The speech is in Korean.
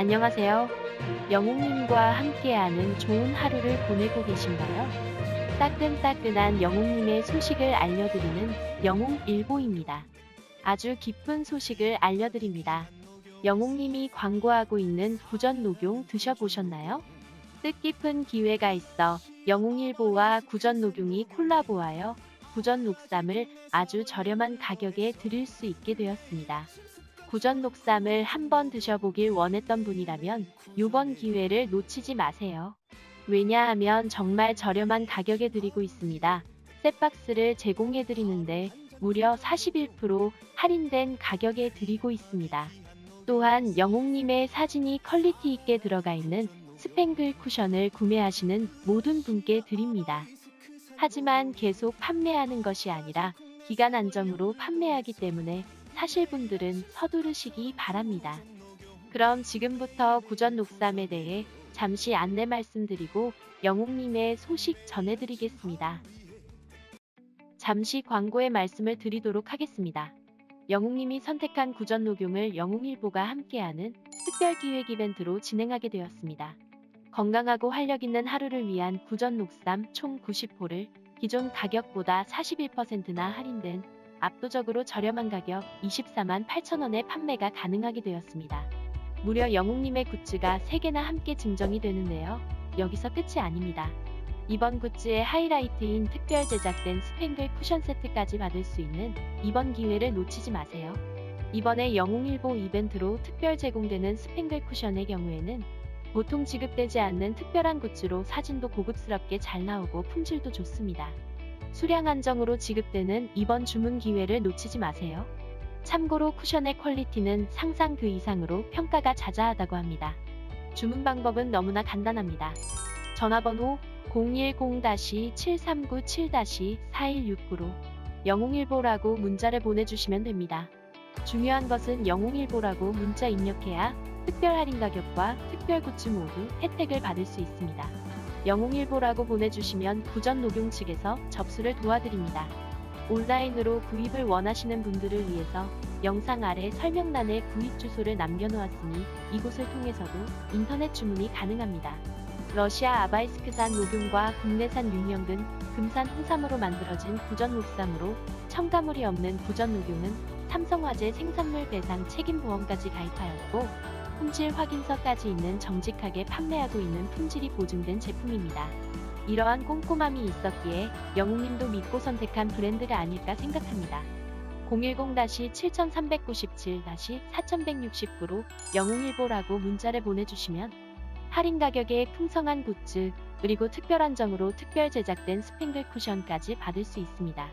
안녕하세요. 영웅님과 함께하는 좋은 하루를 보내고 계신가요? 따끈따끈한 영웅님의 소식을 알려드리는 영웅일보입니다. 아주 기쁜 소식을 알려드립니다. 영웅님이 광고하고 있는 구전 녹용 드셔보셨나요? 뜻깊은 기회가 있어 영웅일보와 구전 녹용이 콜라보하여 구전 녹삼을 아주 저렴한 가격에 드릴 수 있게 되었습니다. 구전 녹삼을 한번 드셔보길 원했던 분이라면 이번 기회를 놓치지 마세요. 왜냐하면 정말 저렴한 가격에 드리고 있습니다. 셋박스를 제공해 드리는데 무려 41% 할인된 가격에 드리고 있습니다. 또한 영웅님의 사진이 퀄리티 있게 들어가 있는 스팽글 쿠션을 구매하시는 모든 분께 드립니다. 하지만 계속 판매하는 것이 아니라 기간 안정으로 판매하기 때문에 사실 분들은 서두르시기 바랍니다. 그럼 지금부터 구전 녹삼에 대해 잠시 안내 말씀드리고 영웅님의 소식 전해드리겠습니다. 잠시 광고의 말씀을 드리도록 하겠습니다. 영웅님이 선택한 구전 녹용을 영웅일보가 함께하는 특별 기획 이벤트로 진행하게 되었습니다. 건강하고 활력 있는 하루를 위한 구전 녹삼 총 90호를 기존 가격보다 41%나 할인된 압도적으로 저렴한 가격 24만 8천원에 판매가 가능하게 되었습니다. 무려 영웅님의 굿즈가 3개나 함께 증정이 되는데요. 여기서 끝이 아닙니다. 이번 굿즈의 하이라이트인 특별 제작된 스팽글 쿠션 세트까지 받을 수 있는 이번 기회를 놓치지 마세요. 이번에 영웅일보 이벤트로 특별 제공되는 스팽글 쿠션의 경우에는 보통 지급되지 않는 특별한 굿즈로 사진도 고급스럽게 잘 나오고 품질도 좋습니다. 수량 한정으로 지급되는 이번 주문 기회를 놓치지 마세요. 참고로 쿠션의 퀄리티는 상상 그 이상으로 평가가 자자하다고 합니다. 주문 방법은 너무나 간단합니다. 전화번호 010-7397-4169로 영웅일보라고 문자를 보내주시면 됩니다. 중요한 것은 영웅일보라고 문자 입력해야 특별 할인 가격과 특별 굿즈 모두 혜택을 받을 수 있습니다. 영웅일보라고 보내주시면 구전 녹용 측에서 접수를 도와드립니다. 온라인으로 구입을 원하시는 분들을 위해서 영상 아래 설명란에 구입 주소를 남겨놓았으니 이곳을 통해서도 인터넷 주문이 가능합니다. 러시아 아바이스크산 녹용과 국내산 윤영근, 금산 홍삼으로 만들어진 구전 녹삼으로 첨가물이 없는 구전 녹용은 삼성화재 생산물 배상 책임 보험까지 가입하였고 품질 확인서까지 있는 정직하게 판매하고 있는 품질이 보증된 제품입니다. 이러한 꼼꼼함이 있었기에 영웅님도 믿고 선택한 브랜드가 아닐까 생각합니다. 010-7397-4169로 영웅일보라고 문자를 보내주시면 할인 가격에 풍성한 굿즈, 그리고 특별 한 정으로 특별 제작된 스팽글 쿠션까지 받을 수 있습니다.